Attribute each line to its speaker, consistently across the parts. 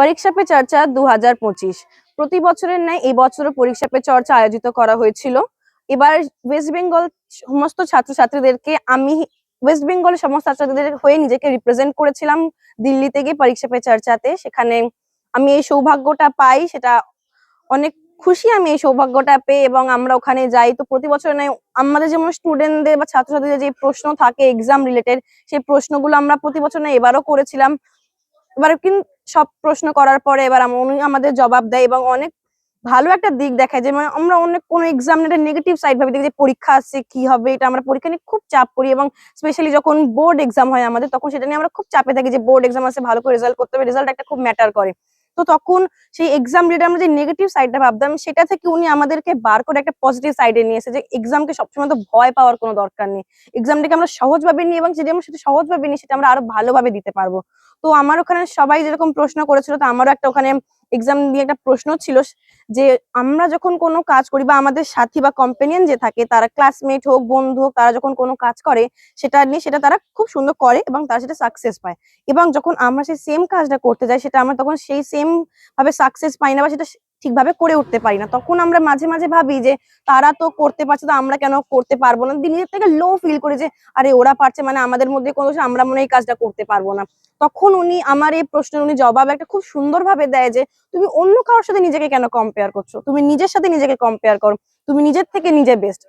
Speaker 1: পরীক্ষা পে চর্চা দু হাজার পঁচিশ। প্রতি বছরের ন্যায় এই বছরও পরীক্ষা পে চর্চা আয়োজিত করা হয়েছিল। এবার ওয়েস্ট বেঙ্গল সমস্ত ছাত্রছাত্রীদেরকে আমি ওয়েস্ট বেঙ্গলের সমস্ত ছাত্রছাত্রীদের হয়ে নিজেকে রিপ্রেজেন্ট করেছিলাম দিল্লিতে গিয়ে পরীক্ষা পে চর্চাতে। সেখানে আমি এই সৌভাগ্যটা পাই, সেটা অনেক খুশি আমি এই সৌভাগ্যটা পেয়ে এবং আমরা ওখানে যাই। তো প্রতি বছর নয় আমাদের যেমন স্টুডেন্টদের বা ছাত্রছাত্রীদের যে প্রশ্ন থাকে এক্সাম রিলেটেড সেই প্রশ্নগুলো আমরা প্রতি বছর নয় এবারও করেছিলাম। এবার কিন্তু সব প্রশ্ন করার পরে এবার উনি আমাদের জবাব দেয় এবং অনেক ভালো একটা দিক দেখায় যে মানে আমরা অনেক কোনো এক্সাম নেগেটিভ সাইড ভাবে দেখি যে পরীক্ষা আসছে কি হবে, এটা আমরা পরীক্ষা নিয়ে খুব চাপ করি এবং স্পেশালি যখন বোর্ড এক্সাম হয় আমাদের, তখন সেটা নিয়ে আমরা খুব চাপে থাকি যে বোর্ড এক্সাম আছে, ভালো করে রেজাল্ট করতে হবে রেজাল্ট একটা খুব ম্যাটার করে। তো তখন সেই এক্সাম রিলেটেড আমরা যে নেগেটিভ সাইডটা ভাবতাম, সেটা থেকে উনি আমাদেরকে বার করে একটা পজিটিভ সাইডে নিয়ে এসে যে এক্সামকে সবসময় তো ভয় পাওয়ার কোনো দরকার নেই। এক্সামটাকে আমরা সহজভাবে নিই এবং যদি আমরা সেটা সহজভাবে নিই, সেটা আমরা আরও ভালোভাবে দিতে পারব। তো আমার ওখানে সবাই যেরকম প্রশ্ন করেছিল, তো আমারও একটা ওখানে এক্সাম নিয়ে একটা প্রশ্ন ছিল যে, আমরা যখন কোনো কাজ করি বা আমাদের সাথী বা কম্পেনিয়ান যে থাকে, তারা ক্লাসমেট হোক, বন্ধু হোক, তারা যখন কোনো কাজ করে, সেটা নিয়ে সেটা তারা খুব সুন্দর করে এবং তারা সেটা সাকসেস পায়। এবং যখন আমরা সেই সেম কাজটা করতে যাই, সেটা আমরা তখন সেই সেম ভাবে সাকসেস পাই না বা সেটা ঠিকভাবে করে উঠতে পারি না। তখন আমরা মাঝে মাঝে ভাবি যে, তারা তো করতে পারছে তো আমরা কেন করতে পারব না? নিজের থেকে লো ফিল করে যে, আরে ওরা পারছে মানে আমাদের মধ্যে কোনো আমরা মনে এই কাজটা করতে পারব না। তখন উনি আমার এই প্রশ্নের উনি জবাব একটা খুব সুন্দরভাবে দেয় যে, তুমি অন্য কারোর সাথে নিজেকে কেন কম্পেয়ার করছ? তুমি নিজের সাথে নিজেকে কম্পেয়ার করো। তুমি নিজের থেকে নিজে বেস্ট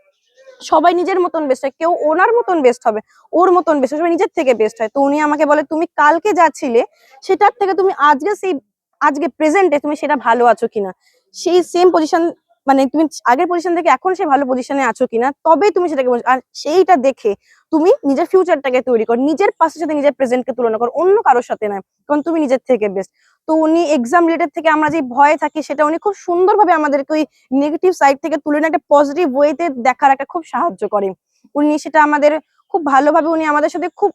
Speaker 1: সবাই নিজের মতন বেস্ট হয়। কেউ ওনার মতন বেস্ট হবে, ওর মতন বেস্ট সবাই নিজের থেকে বেস্ট হয়। তো উনি আমাকে বলে, তুমি কালকে যা ছিলে, সেটার থেকে তুমি আজকে সেই আজকে প্রেজেন্টে তুমি সেটা ভালো আছো কিনা সেই সেম পজিশন মানে তুমি আগের পজিশন থেকে এখন সে ভালো পজিশনে আছো কিনা, তবে তুমি সেটাকে। আর সেইটা দেখে তুমি নিজের ফিউচারটাকে তৈরি করো, নিজের পাশের সাথে নিজের প্রেজেন্টকে তুলনা করো, অন্য কারোর সাথে নয়, কারণ তুমি নিজের থেকে বেস্ট তো উনি এক্সাম রিলেটেড থেকে আমরা যে ভয় থাকি, সেটা উনি খুব সুন্দরভাবে আমাদেরকে ওই নেগেটিভ সাইড থেকে তুলে নিয়ে একটা পজিটিভ ওয়েতে দেখার একটা খুব সাহায্য করে উনি সেটা আমাদের খুব ভালোভাবে উনি আমাদের সাথে খুব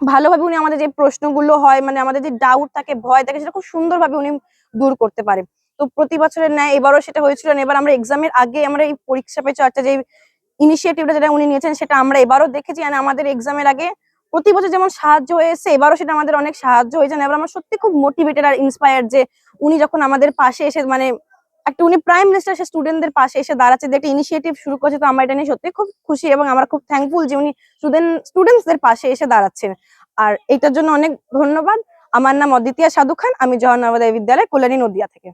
Speaker 1: ভালোভাবে উনি আমাদের যে প্রশ্নগুলো হয় মানে আমাদের যে ডাউট থাকে, ভয় থাকে, সেটা খুব সুন্দরভাবে উনি দূর করতে পারে। তো প্রতি বছরের ন্যায় এবারও সেটা হয়েছিল। এবার আমরা এক্সামের আগে আমরা এই পরীক্ষা পে চর্চা, যে ইনিশিয়েটিভটা যেটা উনি নিয়েছেন, সেটা আমরা এবারও দেখেছি। আর আমাদের এক্সামের আগে প্রতি বছর যেমন সাহায্য হয়েছে এবারও সেটা আমাদের অনেক সাহায্য হয়েছে। এবার আমরা সত্যি খুব মোটিভেটেড আর ইন্সপায়ার যে উনি যখন আমাদের পাশে এসে মানে একটা উনি প্রাইম মিনিস্টার সে স্টুডেন্টদের পাশে এসে দাঁড়াচ্ছে একটা ইনিশিয়েটিভ শুরু করছে, তো আমার এটা নিয়ে সত্যি খুব খুশি এবং আমরা খুব থ্যাঙ্কফুল যে উনি স্টুডেন্ট স্টুডেন্টসদের পাশে এসে দাঁড়াচ্ছেন। আর এটার জন্য অনেক ধন্যবাদ। আমার নাম অদ্বিতীয়া সাধু খান, আমি জহর নবোদয় বিদ্যালয় কল্যাণী নদিয়া থেকে।